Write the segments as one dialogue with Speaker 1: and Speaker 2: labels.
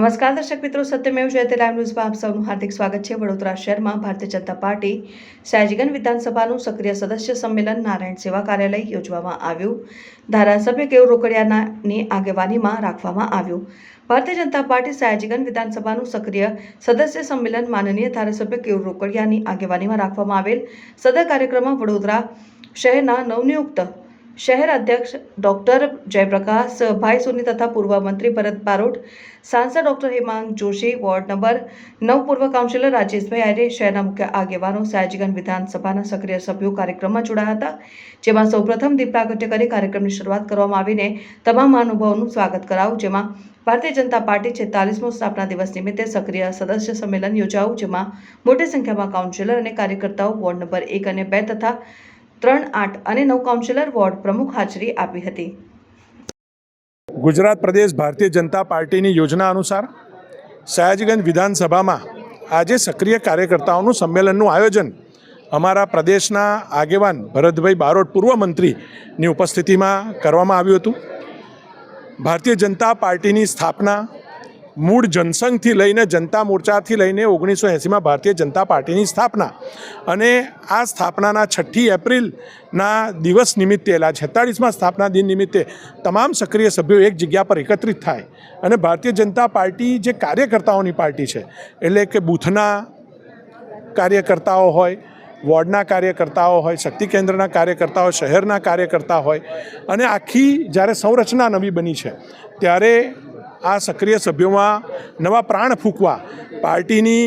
Speaker 1: નમસ્કાર દર્શક મિત્રો, સત્યમેવ જયતે લાઈવ ન્યૂઝમાં આપ સૌનું હાર્દિક સ્વાગત છે. વડોદરા શહેરમાં ભારતીય જનતા પાર્ટી સયાજીગંજ વિધાનસભાનું સક્રિય સદસ્ય સંમેલન નારાયણ સેવા કાર્યાલય યોજવામાં આવ્યું. ધારાસભ્ય કેવ રોકડિયાની આગેવાનીમાં રાખવામાં આવ્યું. ભારતીય જનતા પાર્ટી સયાજીગંજ વિધાનસભાનું સક્રિય સદસ્ય સંમેલન માનનીય ધારાસભ્ય કેવ રોકડિયાની આગેવાનીમાં રાખવામાં આવેલ. સદર કાર્યક્રમમાં વડોદરા શહેરના નવનિયુક્ત શહેર અધ્યક્ષ ડૉક્ટર જયપ્રકાશ, ભાઈ સોની તથા પૂર્વ મંત્રી ભરત બારોટ, સાંસદ doctor Hemang Joshi, ward number નવ, પૂર્વ કાઉન્સિલર રાજેશભાઈ આર્ય શહેરના મુખ્ય આગેવાનો, સયાજીગંજ વિધાનસભાના સક્રિય સભ્યો કાર્યક્રમમાં જોડાયા હતા, જેમાં સૌપ્રથમ દીપ પ્રાગટ્ય કરી કાર્યક્રમની શરૂઆત કરવામાં આવીને તમામ મહાનુભાવોનું સ્વાગત કરાવું જેમાં ભારતીય જનતા પાર્ટી છેતાલીસમો સ્થાપના દિવસ નિમિત્તે સક્રિય સદસ્ય સંમેલન યોજાયું, જેમાં મોટી સંખ્યામાં કાઉન્સિલર અને કાર્યકર્તાઓ, વોર્ડ નંબર એક અને બે તથા ત્રણ આઠ અને નવ કાઉન્સિલર વોર્ડ પ્રમુખ હાજરી આપી હતી.
Speaker 2: ગુજરાત પ્રદેશ ભારતીય જનતા પાર્ટીની યોજના અનુસાર સયાજીગંજ વિધાનસભામાં આજે સક્રિય કાર્યકર્તાઓનું સંમેલનનું આયોજન અમારા પ્રદેશના આગેવાન ભરતભાઈ બારોટ, પૂર્વ મંત્રીની ઉપસ્થિતિમાં કરવામાં આવ્યું હતું. ભારતીય જનતા પાર્ટીની સ્થાપના મૂળ જનસંઘથી લઈને જનતા મોરચાથી લઈને ઓગણીસો એંસીમાં ભારતીય જનતા પાર્ટીની સ્થાપના અને આ સ્થાપનાના છઠ્ઠી એપ્રિલના દિવસ નિમિત્તે, એટલે છેતાળીસમાં સ્થાપના દિન નિમિત્તે તમામ સક્રિય સભ્યો એક જગ્યા પર એકત્રિત થાય અને ભારતીય જનતા પાર્ટી જે કાર્યકર્તાઓની પાર્ટી છે, એટલે કે બૂથના કાર્યકર્તાઓ હોય, વોર્ડના કાર્યકર્તાઓ હોય, શક્તિ કેન્દ્રના કાર્યકર્તાઓ શહેરના કાર્યકર્તા હોય અને આખી જ્યારે સંરચના નવી બની છે, ત્યારે આ સક્રિય સભ્યોમાં નવા પ્રાણ ફૂંકવા, પાર્ટીની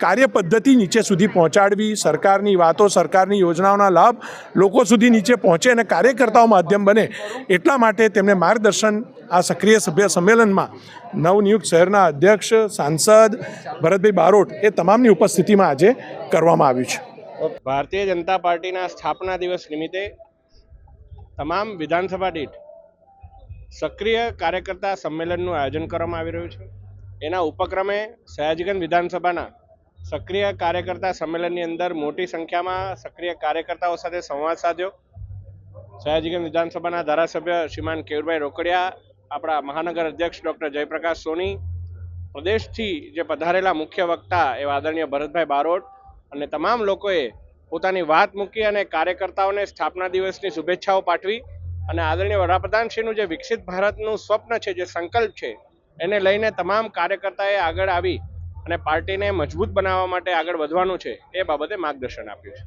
Speaker 2: કાર્યપદ્ધતિ નીચે સુધી પહોંચાડવી, સરકારની વાતો, સરકારની યોજનાઓના લાભ લોકો સુધી નીચે પહોંચે અને કાર્યકર્તાઓ માધ્યમ બને, એટલા માટે તેમને માર્ગદર્શન આ સક્રિય સભ્ય સંમેલનમાં નવનિયુક્ત શહેરના અધ્યક્ષ, સાંસદ ભરતભાઈ બારોટ એ તમામની ઉપસ્થિતિમાં આજે કરવામાં આવ્યું છે.
Speaker 3: ભારતીય જનતા પાર્ટીના સ્થાપના દિવસ નિમિત્તે તમામ વિધાનસભા દીઠ સક્રિય કાર્યકર્તા સંમેલનનું આયોજન કરવામાં આવી રહ્યું છે. એના ઉપક્રમે સયાજીગંજ વિધાનસભાના સક્રિય કાર્યકર્તા સંમેલનની અંદર મોટી સંખ્યામાં સક્રિય કાર્યકર્તાઓ સાથે સંવાદ સાધ્યો. સયાજીગંજ વિધાનસભાના ધારાસભ્ય શ્રીમાન કેવુરભાઈ રોકડિયા, આપણા મહાનગર અધ્યક્ષ ડૉક્ટર જયપ્રકાશ સોની, પ્રદેશથી જે પધારેલા મુખ્ય વક્તા એવા આદરણીય ભરતભાઈ બારોટ અને તમામ લોકોએ પોતાની વાત મૂકી અને કાર્યકર્તાઓને સ્થાપના દિવસની શુભેચ્છાઓ પાઠવી. અને આદરણીય વડાપ્રધાનશ્રીનું જે વિકસિત ભારતનું સ્વપ્ન છે, જે સંકલ્પ છે, એને લઈને તમામ કાર્યકર્તાએ આગળ આવી અને પાર્ટીને મજબૂત બનાવવા માટે આગળ વધવાનું છે, એ બાબતે માર્ગદર્શન આપ્યું છે.